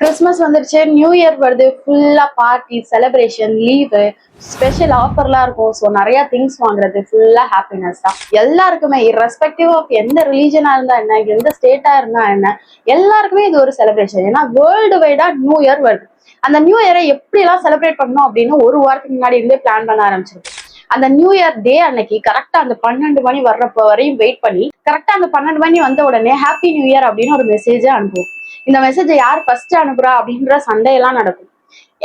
Christmas வந்துருச்சு new year வருது ஃபுல்லா பார்ட்டி செலிப்ரேஷன் லீவு ஸ்பெஷல் ஆஃபர்லாம் இருக்கும். ஸோ நிறைய திங்ஸ் வாங்குறது ஃபுல்லா ஹாப்பினஸ் தான். எல்லாருக்குமே irrespective ஆஃப் எந்த ரிலீஜனா இருந்தா என்ன எந்த ஸ்டேட்டா இருந்தா என்ன எல்லாருக்குமே இது ஒரு செலிப்ரேஷன் ஏன்னா வேர்ல்டு வைடா நியூ இயர் வருது. அந்த நியூ இயரை எப்படி எல்லாம் செலிப்ரேட் பண்ணணும் அப்படின்னு ஒரு வாரத்துக்கு முன்னாடி இருந்தே பிளான் பண்ண ஆரம்பிச்சிருக்கு அந்த நியூ இயர் டே அன்னைக்கு கரெக்டா அந்த பன்னெண்டு மணி வர்றப்ப வரையும் வெயிட் பண்ணி கரெக்டா அந்த பன்னெண்டு மணி வந்த உடனே ஹாப்பி நியூ இயர் அப்படின்னு ஒரு மெசேஜை அனுப்புவோம். இந்த மெசேஜை யார் ஃபர்ஸ்ட் அனுப்புறா அப்படின்ற சண்டையெல்லாம் நடக்கும்.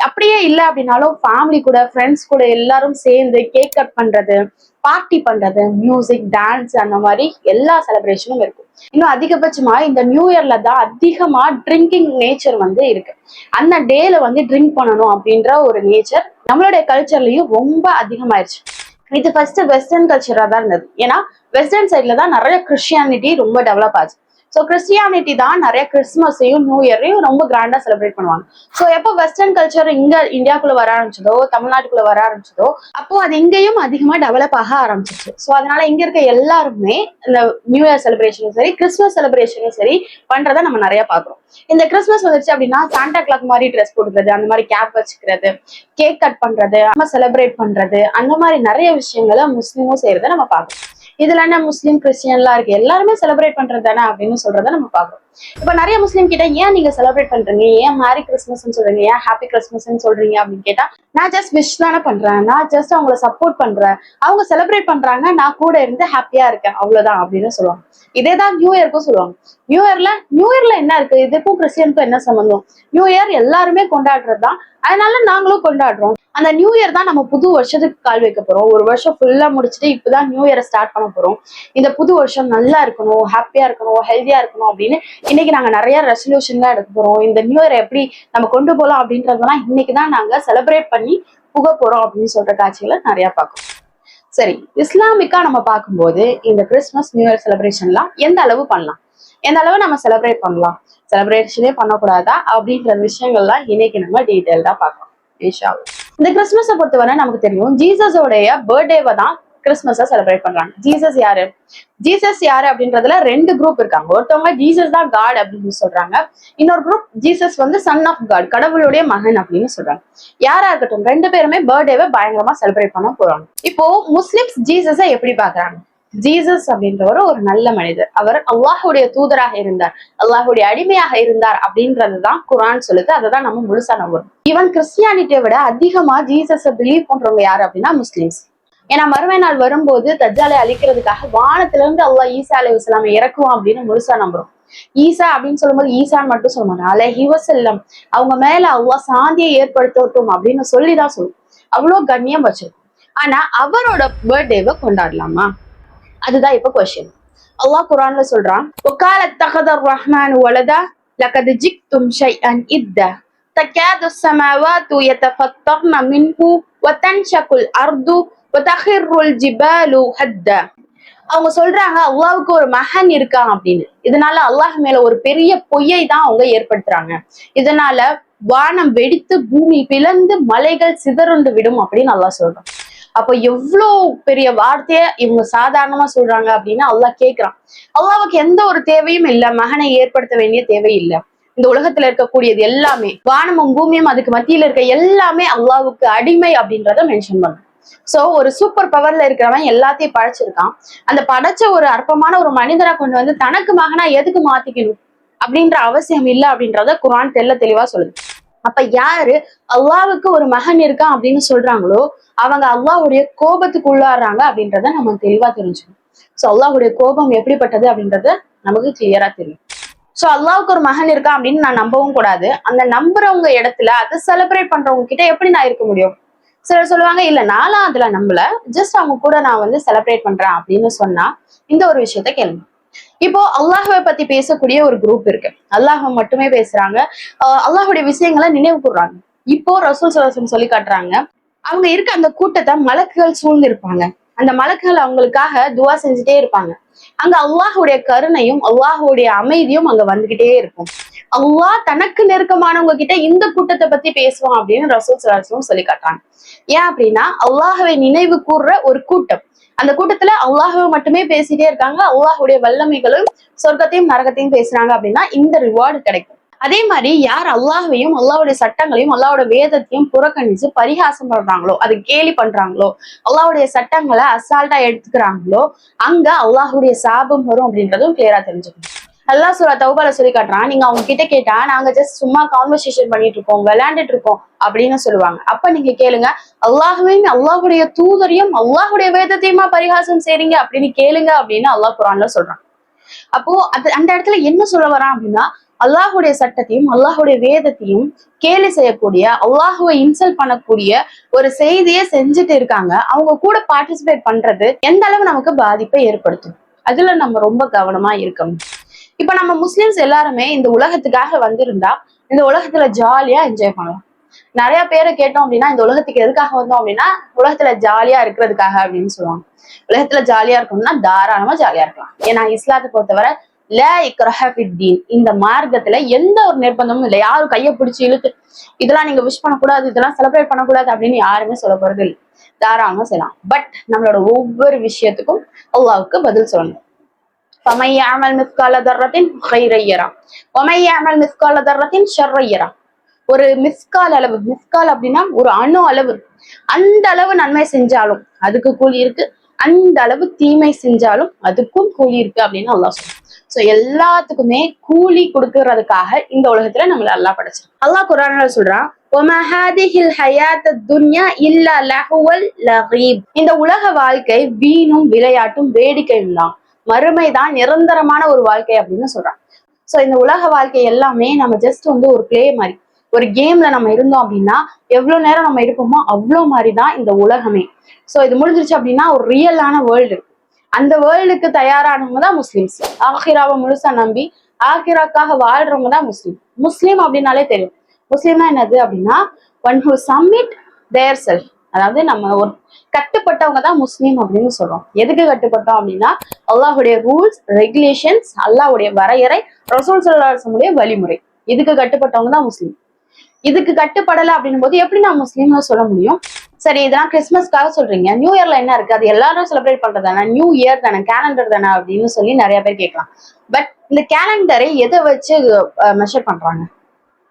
அப்படியே இல்ல அப்படின்னாலும் ஃபேமிலி கூட ஃப்ரெண்ட்ஸ் கூட எல்லாரும் சேர்ந்து கேக் கட் பண்றது பார்ட்டி பண்றது மியூசிக் டான்ஸ் அந்த மாதிரி எல்லா செலிப்ரேஷனும் இருக்கும். இன்னும் அதிகபட்சமா இந்த நியூ இயர்ல தான் அதிகமா ட்ரிங்கிங் நேச்சர் வந்து இருக்கு. அந்த டேல வந்து ட்ரிங்க் பண்ணணும் அப்படின்ற ஒரு நேச்சர் நம்மளுடைய கல்ச்சர்லயும் ரொம்ப அதிகமாயிருச்சு. இது ஃபர்ஸ்ட் வெஸ்டர்ன் கல்ச்சரா தான் இருந்தது. ஏன்னா வெஸ்டர்ன் சைட்ல தான் நிறைய கிறிஸ்டியானிட்டி ரொம்ப டெவலப் ஆச்சு. ஸோ கிறிஸ்டியானிட்டி தான் நிறைய கிறிஸ்மஸையும் நியூ இயரையும் ரொம்ப கிராண்டா செலிப்ரேட் பண்ணுவாங்க. ஸோ எப்போ வெஸ்டர்ன் கல்ச்சர் இங்க இந்தியாக்குள்ள வர ஆரம்பிச்சதோ தமிழ்நாட்டுக்குள்ள வர ஆரம்பிச்சதோ அப்போ அது இங்கேயும் அதிகமா டெவலப் ஆக ஆரம்பிச்சிச்சு ஸோ அதனால இங்க இருக்க எல்லாருமே இந்த நியூ இயர் செலிப்ரேஷனும் சரி கிறிஸ்மஸ் செலிப்ரேஷனும் சரி பண்றதை நம்ம நிறைய பாக்குறோம் இந்த கிறிஸ்மஸ் வந்துச்சு அப்படின்னா சாண்டா கிளாக் மாதிரி ட்ரெஸ் போடுறது அந்த மாதிரி கேப் வச்சுக்கிறது கேக் கட் பண்றது நம்ம செலிப்ரேட் பண்றது அந்த மாதிரி நிறைய விஷயங்களை முஸ்லீமும் செய்யறதை நம்ம பார்க்கறோம். இதுல என்ன முஸ்லீம் கிறிஸ்டியன்லாம் இருக்கு? எல்லாருமே செலிப்ரேட் பண்றது தானே அப்படின்னு சொல்றத நம்ம பாக்குறோம் இப்ப நிறைய முஸ்லீம் கிட்ட ஏன் நீங்க செலிப்ரேட் பண்றீங்க? ஏன் மேரி கிறிஸ்மஸ் சொல்றீங்க? ஏன் ஹாப்பி கிறிஸ்மஸ் சொல்றீங்க அப்படின்னு கேட்டா நான் ஜஸ்ட் விஷ் தானே பண்றேன். நான் ஜஸ்ட் அவங்கள சப்போர்ட் பண்றேன். அவங்க செலிப்ரேட் பண்றாங்க. நான் கூட இருந்து ஹாப்பியா இருக்கேன். அவ்வளவுதான் அப்படின்னு சொல்லுவாங்க. இதே தான் நியூ இயர்க்கும் சொல்லுவாங்க. நியூ இயர்ல நியூ இயர்ல என்ன இருக்கு? இதுக்கும் கிறிஸ்டியனுக்கும் என்ன சம்பந்தம்? நியூ இயர் எல்லாருமே கொண்டாடுறது தான் அதனால நாங்களும் கொண்டாடுறோம். அந்த நியூ இயர் தான் நம்ம புது வருஷத்துக்கு கால் வைக்க போறோம். ஒரு வருஷம் ஃபுல்லா முடிச்சுட்டு இப்பதான் நியூ இயரை ஸ்டார்ட் பண்ண போறோம். இந்த புது வருஷம் நல்லா இருக்கணும் ஹாப்பியா இருக்கணும் ஹெல்த்தியா இருக்கணும் அப்படின்னு இன்னைக்கு நாங்க நிறைய ரெசல்யூஷன்லாம் எடுக்க போறோம். இந்த நியூ இயரை எப்படி நம்ம கொண்டு போகலாம் அப்படின்றதெல்லாம் இன்னைக்கு தான் நாங்க செலிப்ரேட் பண்ணி புக போறோம் அப்படின்னு சொல்ற காட்சிகளை நிறைய பார்க்கணும் சரி இஸ்லாமிக்கா நம்ம பார்க்கும்போது இந்த கிறிஸ்மஸ் நியூ இயர் செலிப்ரேஷன்லாம் எந்த அளவு பண்ணலாம்? எந்த அளவு நம்ம செலிப்ரேட் பண்ணலாம்? செலிப்ரேஷனே பண்ணக்கூடாதா? அப்படின்ற விஷயங்கள்லாம் இன்னைக்கு நம்ம டீட்டெயில்டா பார்க்கலாம் இன்ஷா இந்த கிறிஸ்மஸை பொறுத்தவரை நமக்கு தெரியும் ஜீசஸோடைய பர்த்டேவை தான் கிறிஸ்மஸை செலிப்ரேட் பண்றாங்க. ஜீசஸ் யாரு? ஜீசஸ் யாரு அப்படின்றதுல ரெண்டு குரூப் இருக்காங்க. ஒருத்தவங்க ஜீசஸ் தான் காட் அப்படின்னு சொல்றாங்க. இன்னொரு குரூப் ஜீசஸ் வந்து சன் ஆஃப் காட் கடவுளுடைய மகன் அப்படின்னு சொல்றாங்க. யாரா இருக்கட்டும் ரெண்டு பேருமே பர்த்டேவை பயங்கரமா செலிப்ரேட் பண்ண போறாங்க. இப்போ முஸ்லிம்ஸ் ஜீசஸை எப்படி பாக்குறாங்க ஜீசஸ் அப்படின்றவர் ஒரு நல்ல மனிதர். அவர் அல்லாஹுடைய தூதராக இருந்தார். அல்லாஹுடைய அடிமையாக இருந்தார் அப்படின்றதுதான் குரான் சொல்லுது. அதை தான் நம்ம முழுசா நம்புறோம். ஈவன் கிறிஸ்டியானிட்டியை விட அதிகமா ஜீசஸை பிலீவ் பண்றவங்க யாரு அப்படின்னா முஸ்லிம்ஸ். ஏன்னா மறுமை நாள் வரும்போது தஜ்ஜாலை அழிக்கிறதுக்காக வானத்துல இருந்து அல்லாஹ் ஈசா அலி இஸ்லாமை இறக்குவான் அப்படின்னு முழுசா நம்புறோம். ஈசா அப்படின்னு சொல்லும்போது ஈசான் மட்டும் சொல்ல மாட்டோம். அலஹி வசல்லம் அவங்க மேல அல்லாஹ் சாந்தியை ஏற்படுத்தட்டும் அப்படின்னு சொல்லிதான் சொல்லுவோம் அவ்வளோ கண்ணியம் வச்சிருக்கும். ஆனா அவரோட பர்த்டேவை கொண்டாடலாமா? அதுதான் இப்ப கொஸ்டின் அல்லாஹ் குரான்ல சொல்றான் ஒகால தகதர் ரஹ்மான் வலதா லகது ஜிக்தும் ஷைஅன் இத்தா تكاد السماوات يتفطرن منه وتنشق الأرض وتخر الجبال هدا அவங்க சொல்றாங்க அல்லாவுக்கு ஒரு மகன் இருக்கான் அப்படின்னு இதனால அல்லாஹ் மேல ஒரு பெரிய பொய்யை தான் அவங்க ஏற்படுத்துறாங்க இதனால வானம் வெடித்து பூமி பிளந்து மலைகள் சிதறுண்டு விடும் அப்படின்னு அல்லாஹ் சொல்றான் அப்ப எவ்வளோ பெரிய வார்த்தைய இவங்க சாதாரணமா சொல்றாங்க அப்படின்னு அல்லாஹ் கேக்குறான். அல்லாவுக்கு எந்த ஒரு தேவையும் இல்ல மகனை ஏற்படுத்த வேண்டிய தேவை இல்ல. இந்த உலகத்துல இருக்கக்கூடியது எல்லாமே வானமும் பூமியும் அதுக்கு மத்தியில இருக்க எல்லாமே அல்லாவுக்கு அடிமை அப்படின்றத மென்ஷன் பண்ணும். சோ ஒரு சூப்பர் பவர்ல இருக்கிறவன் எல்லாத்தையும் படைச்சிருக்கான். அந்த படைச்ச ஒரு அற்பமான ஒரு மனிதனை கொண்டு வந்து தனக்கு மகனா எதுக்கு மாத்திக்கணும்? அப்படின்ற அவசியம் இல்லை அப்படின்றத குரான் தெல்ல தெளிவா சொல்லுது. அப்ப யாரு அல்லாவுக்கு ஒரு மகன் இருக்கான் அப்படின்னு சொல்றாங்களோ அவங்க அல்லாவுடைய கோபத்துக்கு உள்ளாடுறாங்க அப்படின்றத நம்ம தெளிவா தெரிஞ்சுக்கணும். சோ அல்லாவுடைய கோபம் எப்படிப்பட்டது அப்படின்றத நமக்கு கிளியரா தெரியும். சோ அல்லாவுக்கு ஒரு மகன் இருக்கான் அப்படின்னு நான் நம்பவும் கூடாது. அந்த நம்புறவங்க இடத்துல அதை செலிப்ரேட் பண்றவங்க கிட்ட எப்படி நான் இருக்க முடியும்? சிலர் சொல்லுவாங்க இல்ல நானும் அதுல நம்பல. ஜஸ்ட் அவங்க கூட நான் வந்து செலிப்ரேட் பண்றேன் அப்படின்னு சொன்னா இந்த ஒரு விஷயத்த கேளுங்க. இப்போ அல்லாஹுவை பத்தி பேசக்கூடிய ஒரு குரூப் இருக்கு. அல்லாஹ் மட்டுமே பேசுறாங்க. அல்லாஹுடைய விஷயங்களை நினைவு கூடுறாங்க இப்போ ரசூல் சலாசம் சொல்லி காட்டுறாங்க. அவங்க இருக்க அந்த கூட்டத்தை மலக்குகள் சூழ்ந்து இருப்பாங்க. அந்த மலக்குகள் அவங்களுக்காக துவா செஞ்சுட்டே இருப்பாங்க. அங்க அல்லாஹுடைய கருணையும் அல்லாஹுடைய அமைதியும் அங்க வந்துகிட்டே இருக்கும். அல்லாஹ் தனக்கு நெருக்கமானவங்க கிட்ட இந்த கூட்டத்தை பத்தி பேசுவான் அப்படின்னு ரசூல் சலாசம் சொல்லி காட்டுறாங்க. ஏன் அப்படின்னா அல்லாஹுவை நினைவு கூர்ற ஒரு கூட்டம். அந்த கூட்டத்துல அல்லாஹுவை மட்டுமே பேசிட்டே இருக்காங்க. அல்லாஹுடைய வல்லமைகளும் சொர்க்கத்தையும் நரகத்தையும் பேசுறாங்க அப்படின்னா இந்த ரிவார்டு கிடைக்கும். அதே மாதிரி யார் அல்லாஹையும் அல்லாவுடைய சட்டங்களையும் அல்லாவோட வேதத்தையும் புறக்கணிச்சு பரிகாசம் பண்றாங்களோ அது கேலி பண்றாங்களோ அல்லாவுடைய சட்டங்களை அசால்ட்டா எடுத்துக்கிறாங்களோ அங்க அல்லாஹுடைய சாபம் வரும் அப்படின்றதும் கிளியரா தெரிஞ்சுக்கணும். அல்லாஹ் சூரா தௌபால சொல்லி காட்டுறான். நீங்க அவங்க கிட்ட கேட்டா நாங்க ஜஸ்ட் சும்மா கான்வர்சேஷன் பண்ணிட்டு இருக்கோம் விளையாண்டுட்டு இருக்கோம் அப்படின்னு சொல்லுவாங்க. அப்ப நீங்க கேளுங்க அல்லாஹுவையும் அல்லாஹுடைய தூதரையும் அல்லாஹுடைய வேதத்தையுமா பரிகாசம் செய்றீங்க அப்படின்னு கேளுங்க அப்படின்னு அல்லாஹ் குரான்ல சொல்றான். அப்போ அது அந்த இடத்துல என்ன சொல்ல வரான் அப்படின்னா அல்லாஹுடைய சட்டத்தையும் அல்லாஹுடைய வேதத்தையும் கேலி செய்யக்கூடிய அல்லாஹுவை இன்சல்ட் பண்ணக்கூடிய ஒரு செய்தியை செஞ்சுட்டு இருக்காங்க. அவங்க கூட பார்ட்டிசிபேட் பண்றது எந்த அளவு நமக்கு பாதிப்பை ஏற்படுத்தும். அதுல நம்ம ரொம்ப கவனமா இருக்கணும். இப்ப நம்ம முஸ்லிம்ஸ் எல்லாருமே இந்த உலகத்துக்காக வந்திருந்தா இந்த உலகத்துல ஜாலியா என்ஜாய் பண்ணலாம். நிறைய பேரை கேட்டோம் அப்படின்னா இந்த உலகத்துக்கு எதுக்காக வந்தோம் அப்படின்னா உலகத்துல ஜாலியா இருக்கிறதுக்காக அப்படின்னு சொல்லுவாங்க. உலகத்துல ஜாலியா இருக்கணும்னா தாராளமா ஜாலியா இருக்கலாம். ஏன்னா இஸ்லாத்தை பொறுத்தவரை ல இக்ரஹபித்தீன் இந்த மார்க்கத்துல எந்த ஒரு நிர்பந்தமும் இல்லை. யாரும் கையை பிடிச்சி இழுத்து இதெல்லாம் நீங்க விஷ் பண்ணக்கூடாது இதெல்லாம் செலிப்ரேட் பண்ணக்கூடாது அப்படின்னு யாருமே சொல்ல போறது இல்லை. தாராளமா செய்யலாம். பட் நம்மளோட ஒவ்வொரு விஷயத்துக்கும் அல்லாவுக்கு பதில் சொல்லணும். பமையாமல் மிஸ்கால தர்றத்தின் ஹைரையரா பமையாமல் மிஸ்கால தர்றத்தின் ஷர்ரையரா ஒரு மிஸ்கால் அளவு மிஸ்கால் அப்படின்னா ஒரு அணு அளவு. அந்த அளவு நன்மை செஞ்சாலும் அதுக்கு கூலி இருக்கு. அந்த அளவு தீமை செஞ்சாலும் அதுக்கும் கூலி இருக்கு அப்படின்னு அல்லாஹ் சோ எல்லாத்துக்குமே கூலி கொடுக்கறதுக்காக இந்த உலகத்துல நம்மள அல்லாஹ் படைச்சிருக்கோம் அல்லாஹ் குரான சொல்றான் இந்த உலக வாழ்க்கை வீணும் விளையாட்டும் வேடிக்கையும் தான். மறுமைதான் நிரந்தரமான ஒரு வாழ்க்கை அப்படின்னு சொல்றான் சோ இந்த உலக வாழ்க்கை எல்லாமே நம்ம ஜஸ்ட் வந்து ஒரு பிளே மாதிரி ஒரு கேம்ல நம்ம இருந்தோம் அப்படின்னா எவ்வளவு நேரம் நம்ம இருப்போமோ அவ்வளோ மாதிரி தான் இந்த உலகமே. சோ இது முடிஞ்சிருச்சு அப்படின்னா ஒரு ரியலான வேர்ல்டு இருக்கு. அந்த வேர்ல்டுக்கு தயாரானவங்க தான் முஸ்லிம்ஸ். ஆஹிராவை முழுசா நம்பி ஆஹிராக்காக வாழ்றவங்க தான் முஸ்லீம். முஸ்லீம் அப்படின்னாலே தெரியும். முஸ்லீம்னா என்னது அப்படின்னா one who submit their self அதாவது நம்ம ஒரு கட்டுப்பட்டவங்க தான் முஸ்லீம் அப்படின்னு சொல்றோம். எதுக்கு கட்டுப்பட்டோம் அப்படின்னா அல்லாஹுடைய ரூல்ஸ் ரெகுலேஷன்ஸ் அல்லாஹுடைய வரையறை ரசூல் சல்லாசமுடைய வழிமுறை. இதுக்கு கட்டுப்பட்டவங்க தான் முஸ்லீம். இதுக்கு கட்டுப்படலை அப்படின்னும் போது எப்படி நான் முஸ்லீம்னு சொல்ல முடியும்? சரி இதெல்லாம் கிறிஸ்மஸ்க்காக சொல்றீங்க. நியூ இயர்ல என்ன இருக்கு? அது எல்லாரும் செலிப்ரேட் பண்றது தானே? நியூ இயர் தானே? கேலண்டர் தானே? அப்படின்னு சொல்லி நிறைய பேர் கேட்கலாம். பட் இந்த கேலண்டரை எதை வச்சு மெஷர் பண்றாங்க?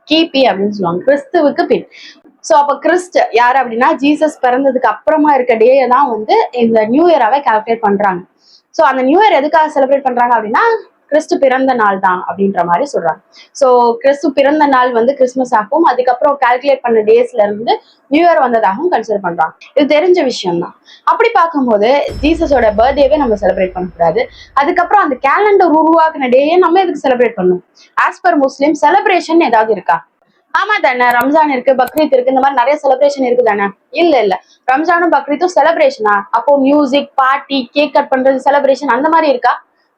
கிபி அப்படின்னு சொல்லுவாங்க. கிறிஸ்துவுக்கு பின். சோ அப்போ கிறிஸ்ட் யாரு அப்படின்னா ஜீசஸ் பிறந்ததுக்கு அப்புறமா இருக்க டேயை தான் வந்து இந்த நியூ இயராவே கால்குலேட் பண்றாங்க. சோ அந்த நியூ இயர் எதுக்காக செலிப்ரேட் பண்றாங்க அப்படின்னா கிறிஸ்து பிறந்த நாள் தான் அப்படின்ற மாதிரி சொல்றாங்க. சோ கிறிஸ்து பிறந்த நாள் வந்து கிறிஸ்மஸ் ஆகும். அதுக்கப்புறம் கால்குலேட் பண்ண டேஸ்ல இருந்து நியூ இயர் வந்ததாகவும் கன்சிடர் பண்றாங்க. இது தெரிஞ்ச விஷயம் தான். அப்படி பார்க்கும்போது ஜீசஸோட பர்த்டேவே நம்ம செலிப்ரேட் பண்ணக்கூடாது. அதுக்கப்புறம் அந்த கேலண்டர் உருவாக்குன டேயே நம்ம எதுக்கு செலிப்ரேட் பண்ணணும்? ஆஸ் பர் முஸ்லீம் செலிப்ரேஷன் ஏதாவது இருக்கா? ஆமா தானே ரம்ஜான் இருக்கு பக்ரீத் இருக்கு இந்த மாதிரி நிறைய செலிப்ரேஷன் இருக்கு தானே? இல்ல இல்ல. ரம்ஜானும் பக்ரீத்தும் செலிப்ரேஷனா அப்போ மியூசிக் பார்ட்டி கேக் கட் பண்றது செலிப்ரேஷன் அந்த மாதிரி இருக்கா?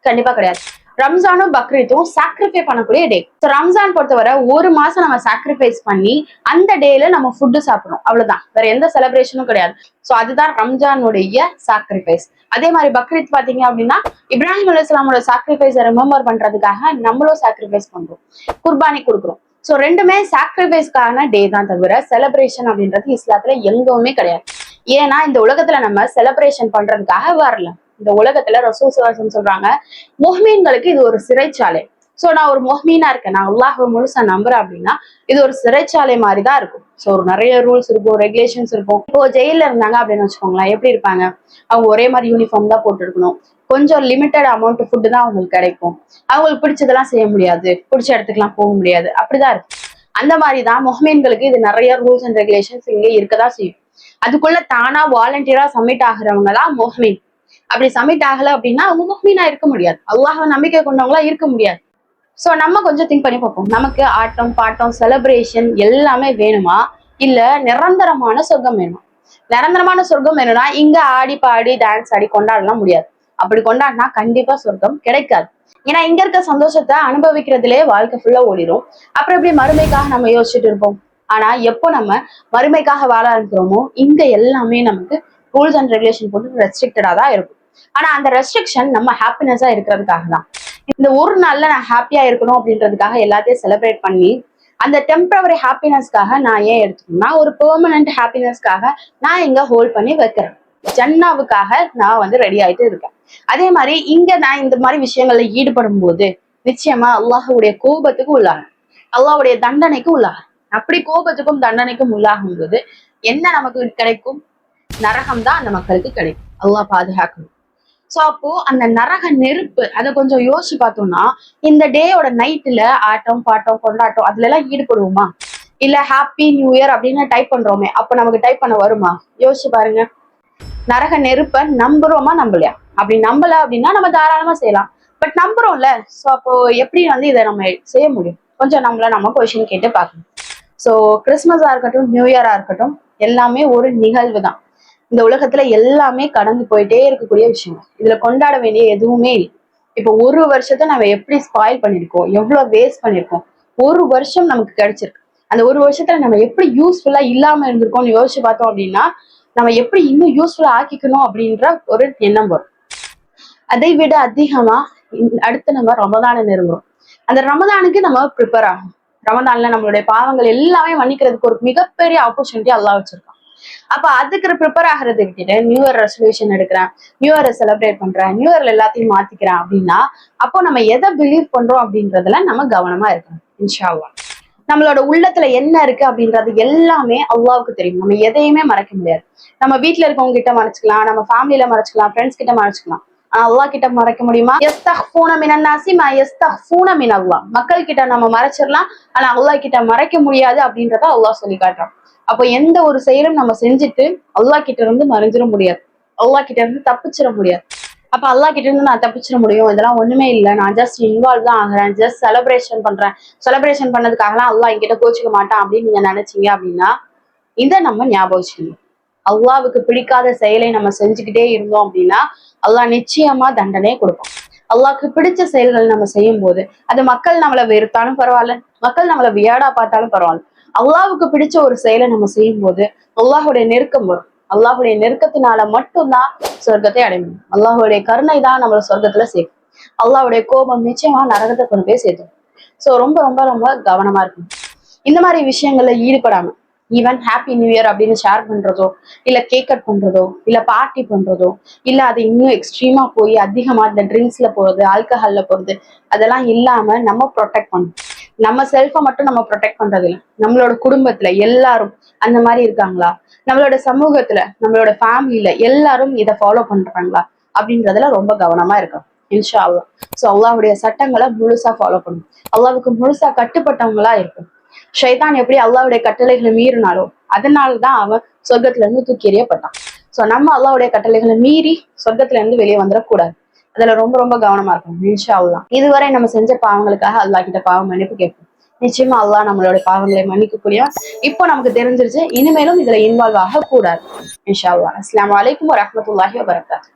கண்டிப்பா கிடையாது. ரம்ஜானும் பக்ரீத்தும் சாக்ரிஃபை பண்ணக்கூடிய டே ஸோ ரம்ஜான் பொறுத்தவரை ஒரு மாசம் நம்ம சாக்ரிஃபைஸ் பண்ணி அந்த டேல நம்ம ஃபுட்டு சாப்பிடணும். அவ்வளவுதான். வேற எந்த செலிப்ரேஷனும் கிடையாது. ஸோ அதுதான் ரம்ஜானுடைய சாக்ரிஃபைஸ் அதே மாதிரி பக்ரீத் பாத்தீங்க அப்படின்னா இப்ராஹிம் அலுவலாமோட சாக்ரிஃபைஸை ரிமெம்பர் பண்றதுக்காக நம்மளும் சாக்ரிஃபைஸ் பண்றோம். குர்பானி கொடுக்குறோம். ஸோ ரெண்டுமே சாக்ரிஃபைஸ்க்கான டே தான் தவிர செலிப்ரேஷன் அப்படின்றது இஸ்லாத்துல எங்கவுமே கிடையாது. ஏன்னா இந்த உலகத்துல நம்ம செலிப்ரேஷன் பண்றதுக்காக வரல. இந்த உலகத்துல ரசூல் சுவாசம் சொல்றாங்க மொஹ்மீன்களுக்கு இது ஒரு சிறைச்சாலை. சோ நான் ஒரு மொஹ்மீனா இருக்கேன். நான் அல்லாஹ் முழுசா நம்புறேன் அப்படின்னா இது ஒரு சிறைச்சாலை மாதிரி தான் இருக்கும். ஸோ ஒரு நிறைய ரூல்ஸ் இருக்கும் ரெகுலேஷன்ஸ் இருக்கும். இப்போ ஜெயில இருந்தாங்க அப்படின்னு வச்சுக்கோங்களேன் எப்படி இருப்பாங்க? அவங்க ஒரே மாதிரி யூனிஃபார்ம் தான் போட்டு இருக்கணும் கொஞ்சம் லிமிட்டட் அமௌண்ட் ஃபுட்டு தான் அவங்களுக்கு கிடைக்கும். அவங்களுக்கு பிடிச்சதெல்லாம் செய்ய முடியாது. பிடிச்ச இடத்துக்குலாம் போக முடியாது. அப்படிதான் இருக்கு அந்த மாதிரி தான் மொஹ்மீன்களுக்கு இது நிறைய ரூல்ஸ் அண்ட் ரெகுலேஷன்ஸ் இங்கே இருக்கதான் செய்யும். அதுக்குள்ள தானா வாலண்டியரா சப்மிட் ஆகுறவங்க தான் மொஹ்மீன். அப்படி சப்மிட் ஆகல அப்படின்னா அவங்க மொஹ்மீனா இருக்க முடியாது. அல்லாஹ் நம்பிக்கை கொண்டவங்களா இருக்க முடியாது. சோ நம்ம கொஞ்சம் திங்க் பண்ணி பார்ப்போம். நமக்கு ஆட்டம் பாட்டம் செலிப்ரேஷன் எல்லாமே வேணுமா? இல்ல நிரந்தரமான சொர்க்கம் வேணுமா? நிரந்தரமான சொர்க்கம் வேணும்னா இங்க ஆடி பாடி டான்ஸ் ஆடி கொண்டாடலாம் முடியாது. அப்படி கொண்டாடினா கண்டிப்பா சொர்க்கம் கிடைக்காது. ஏன்னா இங்க இருக்க சந்தோஷத்தை அனுபவிக்கிறதுலே வாழ்க்கை ஃபுல்லா ஓடிடும் அப்புறம் எப்படி மறுமைக்காக நம்ம யோசிச்சுட்டு இருப்போம்? ஆனா எப்போ நம்ம மறுமைக்காக வாழ ஆரம்பிக்கிறோமோ இங்க எல்லாமே நமக்கு ரூல்ஸ் அண்ட் ரெகுலேஷன் போட்டு ரெஸ்ட்ரிக்டடா தான் இருக்கும். ஆனா அந்த ரெஸ்ட்ரிக்ஷன் நம்ம ஹாப்பினஸா இருக்கிறதுக்காக தான். இந்த ஒரு நாள்ல நான் ஹாப்பியா இருக்கணும் அப்படின்றதுக்காக எல்லாத்தையும் செலிப்ரேட் பண்ணி அந்த டெம்பரவரி ஹாப்பினஸ்க்காக நான் ஏன் எடுத்துக்கணும்னா ஒரு பெர்மனன்ட் ஹாப்பினஸ்க்காக நான் இங்க ஹோல்ட் பண்ணி வைக்கிறேன். ஜன்னாவுக்காக நான் வந்து ரெடி ஆயிட்டு இருக்கேன். அதே மாதிரி இங்க நான் இந்த மாதிரி விஷயங்கள்ல ஈடுபடும் போது நிச்சயமா அல்லாஹுடைய கோபத்துக்கு உள்ளாகும். அல்லாஹுடைய தண்டனைக்கு உள்ளாகும். அப்படி கோபத்துக்கும் தண்டனைக்கும் உள்ளாகும் போது என்ன நமக்கு கிடைக்கும்? நரகம் தான் அந்த மக்களுக்கு கிடைக்கும். அல்லாஹ் பாதுகாக்கணும். சோ அப்போ அந்த நரக நெருப்பு அதை கொஞ்சம் யோசிச்சு பார்த்தோம்னா இந்த டேயோட நைட்ல ஆட்டம் பாட்டம் கொண்டாட்டம் அதுல எல்லாம் ஈடுபடுவோமா? இல்ல ஹாப்பி நியூ இயர் அப்படின்னு டைப் பண்றோமே அப்ப நமக்கு டைப் பண்ண வருமா? யோசிச்சு பாருங்க. நரக நெருப்பை நம்புறோமா நம்பலையா? அப்படி நம்பல அப்படின்னா நம்ம தாராளமா செய்யலாம். பட் நம்புறோம்ல சோ அப்போ எப்படி வந்து இதை நம்ம செய்ய முடியும்? கொஞ்சம் நம்மள நம்ம கொஷின் கேட்டு பார்க்கணும். ஸோ கிறிஸ்மஸா இருக்கட்டும் நியூ இயரா இருக்கட்டும் எல்லாமே ஒரு நிகழ்வு தான். இந்த உலகத்துல எல்லாமே கடந்து போயிட்டே இருக்கக்கூடிய விஷயங்கள். இதுல கொண்டாட வேண்டிய எதுவுமே இல்லை. இப்போ ஒரு வருஷத்தை நம்ம எப்படி ஸ்பாயில் பண்ணிருக்கோம் எவ்வளவு வேஸ்ட் பண்ணிருக்கோம் ஒரு வருஷம் நமக்கு கிடைச்சிருக்கு. அந்த ஒரு வருஷத்துல நம்ம எப்படி யூஸ்ஃபுல்லா இல்லாம இருந்திருக்கோம்னு யோசிச்சு பார்த்தோம் அப்படின்னா நம்ம எப்படி இன்னும் யூஸ்ஃபுல்லா ஆக்கிக்கணும் அப்படின்ற ஒரு எண்ணம் வரும். அதை விட அதிகமா அடுத்து நம்ம ரமதானை நெருங்குறோம். அந்த ரமதானுக்கு நம்ம ப்ரிப்பேர் ஆகும் ரமதான்ல நம்மளுடைய பாவங்கள் எல்லாமே மன்னிக்கிறதுக்கு ஒரு மிகப்பெரிய ஆப்பர்ச்சுனிட்டி எல்லாம் வச்சிருக்கான். அப்ப அதுக்கு ப்ரிப்பேர் ஆகிறது விட்டுட்டு நியூ இயர் ரெசல்யூஷன் எடுக்கிறேன் நியூ இயரை செலிப்ரேட் பண்றேன் நியூ இயர்ல எல்லாத்தையும் மாத்திக்கிறேன் அப்படின்னா அப்போ நம்ம எதை பிலீவ் பண்றோம் அப்படின்றதுல நம்ம கவனமா இருக்கணும் இன்ஷா நம்மளோட உள்ளத்துல என்ன இருக்கு அப்படின்றது எல்லாமே அல்லாவுக்கு தெரியும். நம்ம எதையுமே மறைக்க முடியாது. நம்ம வீட்டுல இருக்கவங்க கிட்ட மறைச்சிக்கலாம் நம்ம ஃபேமிலியில மறைச்சிக்கலாம் ஃப்ரெண்ட்ஸ் கிட்ட மறைச்சிக்கலாம். அல்லா அல்லாஹ் கிட்ட மறைக்க முடியுமா? எஸ்தஹ்ஃபூன மினன் நாசி மின் அல்லாஹ். மக்கள் கிட்ட நம்ம மறைச்சிடலாம் ஆனா அல்லாஹ் கிட்ட மறைக்க முடியாது அப்படின்றத அல்லாஹ் சொல்லி காட்டுறான். அப்போ எந்த ஒரு செயலும் நம்ம செஞ்சுட்டு அல்லா கிட்ட இருந்து மறைஞ்சிட முடியாது. அல்லாஹ் கிட்ட இருந்து தப்பிச்சிட முடியாது. அப்ப அல்லாஹ் கிட்ட இருந்து நான் தப்பிச்சிட முடியும். இதெல்லாம் ஒண்ணுமே இல்லை. நான் ஜஸ்ட் இன்வால்வ் தான் ஆகுறேன். ஜஸ்ட் செலிப்ரேஷன் பண்றேன். செலிப்ரேஷன் பண்ணதுக்காகலாம் அல்லாஹ் என்கிட்ட கோச்சிக்க மாட்டான் அப்படின்னு நீங்க நினைச்சீங்க அப்படின்னா இதை நம்ம ஞாபகம் வச்சுக்கணும். அல்லாவுக்கு பிடிக்காத செயலை நம்ம செஞ்சுக்கிட்டே இருந்தோம் அப்படின்னா அல்லாஹ் நிச்சயமா தண்டனையை கொடுப்போம் அல்லாவுக்கு பிடிச்ச செயல்கள் நம்ம செய்யும் போது அது மக்கள் நம்மளை வெறுத்தாலும் பரவாயில்ல. மக்கள் நம்மளை வியாடா பார்த்தாலும் பரவாயில்ல. அல்லாவுக்கு பிடிச்ச ஒரு செயலை நம்ம செய்யும் போது அல்லாஹுடைய நெருக்கம் வரும். அல்லாஹுடைய நெருக்கத்தினால மட்டும்தான் சொர்க்கத்தை அடைய முடியும் அல்லாஹுடைய கருணை தான் நம்மளை சொர்க்கத்துல சேர்க்கும். அல்லாஹுடைய கோபம் நிச்சயமா நரகத்தை கொண்டு போய் சேர்த்தும் சோ ரொம்ப ரொம்ப ரொம்ப கவனமா இருக்கும் இந்த மாதிரி விஷயங்கள்ல ஈடுபடாம ஈவன் ஹாப்பி நியூ இயர் அப்படின்னு ஷேர் பண்றதோ இல்ல கேக் கட் பண்றதோ இல்ல பார்ட்டி பண்றதோ இல்ல அது இன்னும் எக்ஸ்ட்ரீமா போய் அதிகமா இந்த ட்ரிங்க்ஸ்ல போறது ஆல்கஹால்ல போறது அதெல்லாம் இல்லாம நம்ம ப்ரொடெக்ட் பண்ணணும். நம்ம செல்ஃபை மட்டும் நம்ம ப்ரொடெக்ட் பண்றது இல்லை நம்மளோட குடும்பத்துல எல்லாரும் அந்த மாதிரி இருக்காங்களா? நம்மளோட சமூகத்துல நம்மளோட ஃபேமிலியில எல்லாரும் இதை ஃபாலோ பண்றாங்களா? அப்படின்றதுல ரொம்ப கவனமா இருக்கணும். இன்ஷா அல்லா ஸோ அல்லாவுடைய சட்டங்களை முழுசா ஃபாலோ பண்ணும் அல்லாவுக்கு முழுசா கட்டுப்பட்டவங்களா இருக்கும் ஷைதான் எப்படி அல்லாவுடைய கட்டளைகளை மீறினாலோ அதனால தான் அவன் சொர்க்கத்துல இருந்து தூக்கி எறியப்பட்டான். ஸோ நம்ம அல்லாவுடைய கட்டளைகளை மீறி சொர்க்கத்துல இருந்து வெளியே வந்துடக்கூடாது. அதுல ரொம்ப ரொம்ப கவனமா இருக்கணும். இன்ஷா அல்லா இதுவரை நம்ம செஞ்ச பாவங்களுக்காக அல்லாஹ் கிட்ட பாவம் மன்னிப்பு கேட்போம். நிச்சயமா அல்லாஹ் நம்மளோட பாவங்களை மன்னிக்கக்கூடிய இப்போ நமக்கு தெரிஞ்சிருச்சு இனிமேலும் இதுல இன்வால்வ் ஆகக்கூடாது. இன்ஷா அல்லா அஸ்லாம் அலைக்கும் வரமத்துல்லாஹி வபரகாத்துஹு